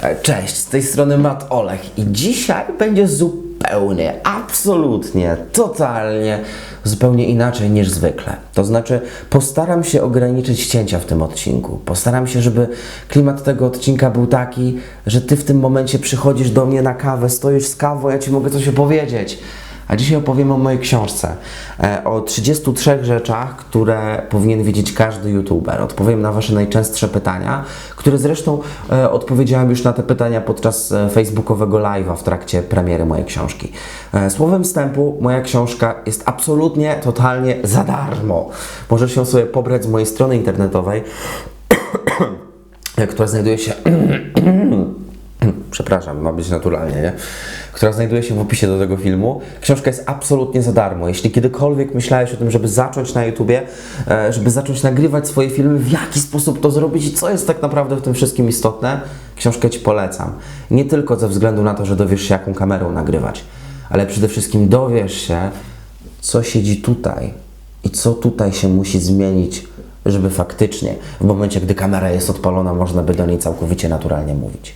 E, Cześć, z tej strony Matt Olech i dzisiaj będzie zupełnie, absolutnie, totalnie, zupełnie inaczej niż zwykle. To znaczy, postaram się ograniczyć cięcia w tym odcinku. Postaram się, żeby klimat tego odcinka był taki, że ty w tym momencie przychodzisz do mnie na kawę, stoisz z kawą, ja ci mogę coś opowiedzieć. A dzisiaj opowiem o mojej książce. E, O 33 rzeczach, które powinien wiedzieć każdy youtuber. Odpowiem na Wasze najczęstsze pytania, które zresztą e, odpowiedziałem już na te pytania podczas e, facebookowego live'a w trakcie premiery mojej książki. Słowem wstępu, moja książka jest absolutnie, totalnie za darmo. Możesz ją sobie pobrać z mojej strony internetowej, która znajduje się przepraszam, ma być naturalnie, nie? która znajduje się w opisie do tego filmu. Książka jest absolutnie za darmo. Jeśli kiedykolwiek myślałeś o tym, żeby zacząć na YouTubie, e, żeby zacząć nagrywać swoje filmy, w jaki sposób to zrobić i co jest tak naprawdę w tym wszystkim istotne, książkę Ci polecam. Nie tylko ze względu na to, że dowiesz się, jaką kamerą nagrywać, ale przede wszystkim dowiesz się, co siedzi tutaj i co tutaj się musi zmienić, żeby faktycznie w momencie, gdy kamera jest odpalona, można by do niej całkowicie naturalnie mówić.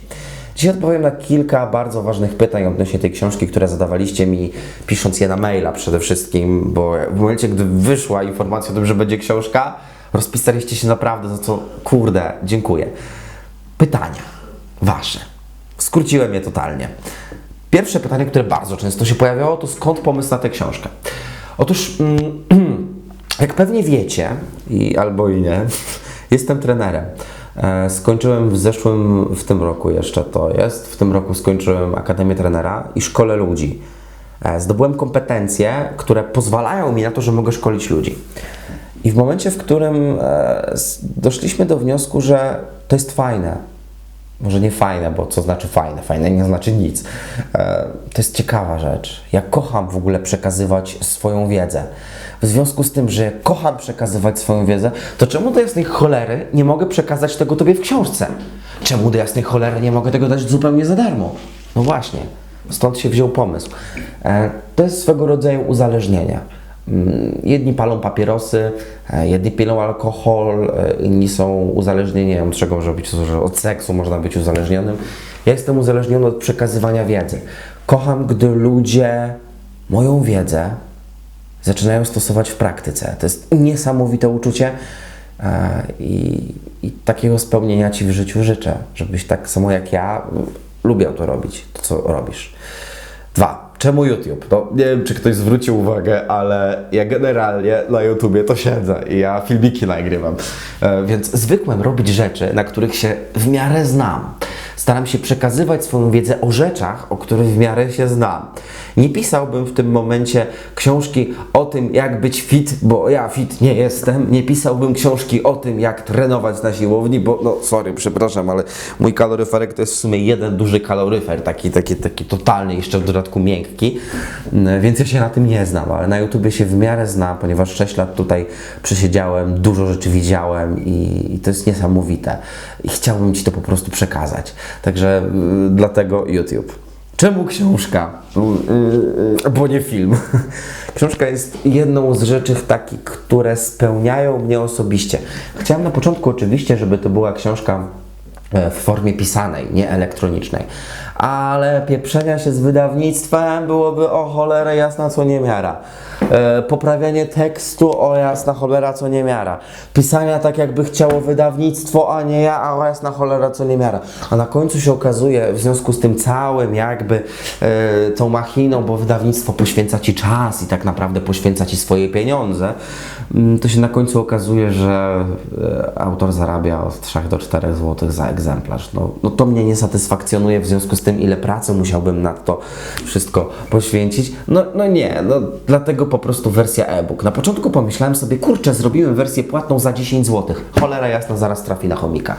Dzisiaj odpowiem na kilka bardzo ważnych pytań odnośnie tej książki, które zadawaliście mi, pisząc je na maila przede wszystkim, bo w momencie, gdy wyszła informacja o tym, że będzie książka, rozpisaliście się naprawdę, za co kurde, dziękuję. Pytania wasze. Skróciłem je totalnie. Pierwsze pytanie, które bardzo często się pojawiało, to skąd pomysł na tę książkę? Otóż, mm, jak pewnie wiecie, i albo i nie, jestem trenerem. E, Skończyłem w zeszłym, w tym roku jeszcze to jest, w tym roku skończyłem Akademię Trenera i szkolę ludzi. E, Zdobyłem kompetencje, które pozwalają mi na to, że mogę szkolić ludzi. I w momencie, w którym e, doszliśmy do wniosku, że to jest fajne, może nie fajne, bo co znaczy fajne? Fajne nie znaczy nic. E, To jest ciekawa rzecz. Ja kocham w ogóle przekazywać swoją wiedzę. W związku z tym, że kocham przekazywać swoją wiedzę, to czemu do jasnej cholery nie mogę przekazać tego tobie w książce? Czemu do jasnej cholery nie mogę tego dać zupełnie za darmo? No właśnie, stąd się wziął pomysł. E, To jest swego rodzaju uzależnienie. Mm, Jedni palą papierosy, e, jedni piją alkohol, e, inni są uzależnieni od czego może być, od seksu można być uzależnionym. Ja jestem uzależniony od przekazywania wiedzy. Kocham, gdy ludzie moją wiedzę zaczynają stosować w praktyce. To jest niesamowite uczucie e, i, i takiego spełnienia Ci w życiu życzę, żebyś tak samo jak ja m, lubiał to robić, to co robisz. Dwa. Czemu YouTube? No, nie wiem, czy ktoś zwrócił uwagę, ale ja generalnie na YouTubie to siedzę i ja filmiki nagrywam. E, więc zwykłem robić rzeczy, na których się w miarę znam. Staram się przekazywać swoją wiedzę o rzeczach, o których w miarę się znam. Nie pisałbym w tym momencie książki o tym, jak być fit, bo ja fit nie jestem. Nie pisałbym książki o tym, jak trenować na siłowni, bo no sorry, przepraszam, ale mój kaloryferek to jest w sumie jeden duży kaloryfer, taki, taki, taki totalny, jeszcze w dodatku miękki, Mm, więc ja się na tym nie znam, ale na YouTubie się w miarę znam, ponieważ 6 lat tutaj przesiedziałem, dużo rzeczy widziałem i, i to jest niesamowite. I chciałbym Ci to po prostu przekazać. Także y, dlatego YouTube. Czemu książka? Y, y, Bo nie film. Książka jest jedną z rzeczy takich, które spełniają mnie osobiście. Chciałem na początku oczywiście, żeby to była książka e, w formie pisanej, nie elektronicznej. Ale pieprzenia się z wydawnictwem byłoby o cholerę jasna co niemiara. E, poprawianie tekstu o jasna cholera co niemiara. Pisania tak jakby chciało wydawnictwo, a nie ja, a o jasna cholera co niemiara. A na końcu się okazuje, w związku z tym całym jakby e, tą machiną, bo wydawnictwo poświęca Ci czas i tak naprawdę poświęca Ci swoje pieniądze, mm, to się na końcu okazuje, że e, autor zarabia od 3 do 4 zł za egzemplarz. No, no to mnie nie satysfakcjonuje w związku z tym, ile pracy musiałbym na to wszystko poświęcić. No, no nie, no dlatego po prostu wersja e-book. Na początku pomyślałem sobie, kurczę, zrobiłem wersję płatną za 10 zł. Cholera jasna, zaraz trafi na chomika.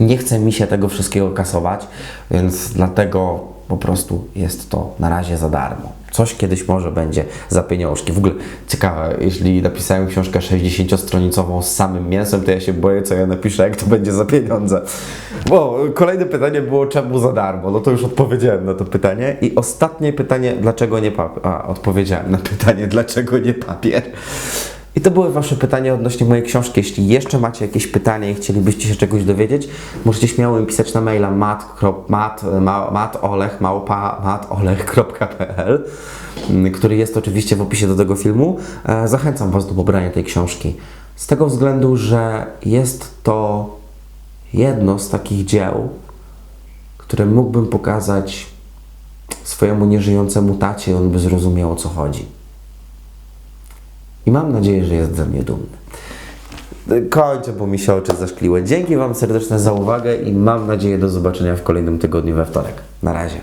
Nie chce mi się tego wszystkiego kasować, więc dlatego po prostu jest to na razie za darmo. Coś kiedyś może będzie za pieniążki. W ogóle ciekawe, jeśli napisałem książkę 60-stronicową z samym mięsem, to ja się boję, co ja napiszę, jak to będzie za pieniądze. Bo kolejne pytanie było, czemu za darmo? No to już odpowiedziałem na to pytanie. I ostatnie pytanie, dlaczego nie papier? A, odpowiedziałem na pytanie, dlaczego nie papier. I to były Wasze pytania odnośnie mojej książki. Jeśli jeszcze macie jakieś pytania i chcielibyście się czegoś dowiedzieć, możecie śmiało mi pisać na maila matolech.pl, mm, który jest oczywiście w opisie do tego filmu. E, Zachęcam Was do pobrania tej książki. Z tego względu, że jest to jedno z takich dzieł, które mógłbym pokazać swojemu nieżyjącemu tacie, on by zrozumiał o co chodzi. I mam nadzieję, że jest ze mnie dumny. Kończę, bo mi się oczy zaszkliły. Dzięki Wam serdeczne za uwagę i mam nadzieję do zobaczenia w kolejnym tygodniu we wtorek. Na razie.